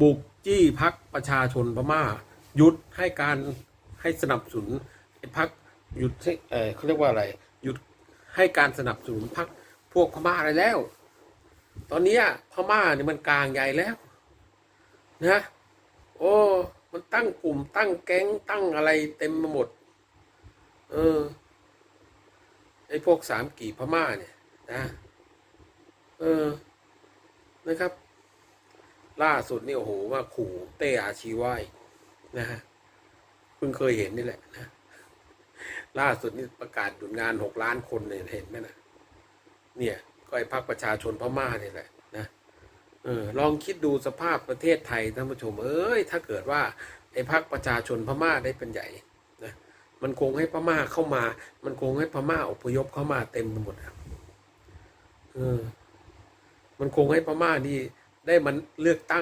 บุกจี้พักประชาชนพม่าหยุดให้การให้สนับสนุนพักหยุดให้เออเขาเรียกว่าอะไร หยุดให้การสนับสนุนพักพวกพม่าอะไรแล้ว ตอนนี้พม่าเนี่ยมันกลางใหญ่แล้วนะโอ้มันตั้งกลุ่มตั้งแก๊งตั้งอะไรเต็มไปหมด เออไอ้พวกสามกีพม่าเนี่ยนะ เออนะครับ ล่าสุดนี่โอ้โหว่าขู่เต้อาชีวะอีกนะฮะเพิ่งเคยเห็นนี่แหละนะล่าสุดนี่ประกาศหยุดงานหกล้านคนเนี่ยเห็นไหมนะเนี่ยก็ไอ้พรรคประชาชนพม่าเนี่ยแหละนะเออลองคิดดูสภาพประเทศไทยท่านผู้ชมเอ้ยถ้าเกิดว่าไอ้พรรคประชาชนพม่าได้เป็นใหญ่นะมันคงให้พม่าเข้ามา มันคงให้พม่าอพยพเข้ามาเต็มไปหมดอะเออมันคงให้พม่านี่ ได้มันเลือกตั้ง